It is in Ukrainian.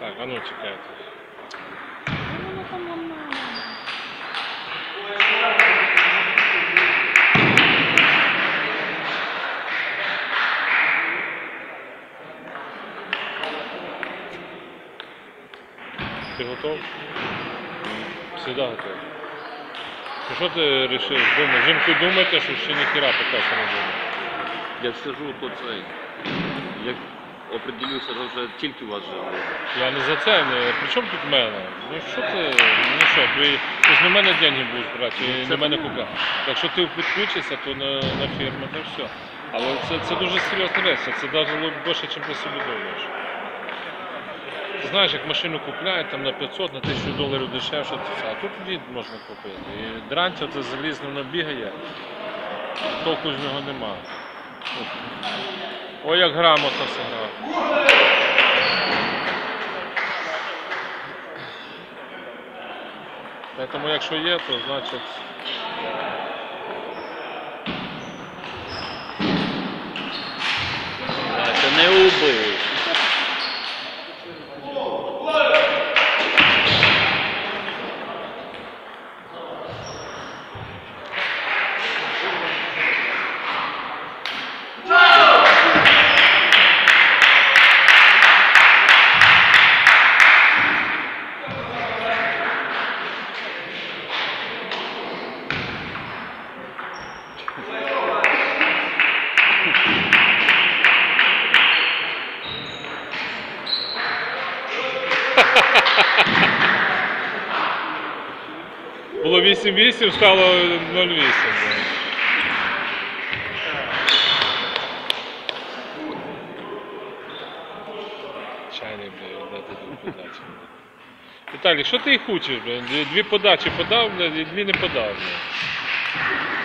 Так, а ну чекайте. Ти готов? Всегда готов. Ну що ти вирішив? Думаєш? Жінку думаєте, що ще ніхіра поки що не думає. Як скажу, то це. Як определюся, то вже тільки у вас живе. Я не за це, не. При чому тут мене? Ну що ти, ну що, ти, ти ж на мене деньги будеш брати, і це на мене купляти. Якщо ти підключишся, то на, на фірму, то все. Але це, це дуже серйозна речі, це навіть більше, ніж ти собі думаєш. Ти знаєш, як машину купляють там на 500, на 1000 доларів дешевше, то все. а тут лід можна купити. І дрантя це залізно воно бігає, толку з нього нема. Ой, як грамотно сыграл. Тому якщо є, то значить. Це не убив. Було 8-8, стало 0-8. Чайний, блядь, дати дві подачі. Віталій, що ти їх учиш, блядь? Дві подачі подав, блядь, і дві не подав. Блядь.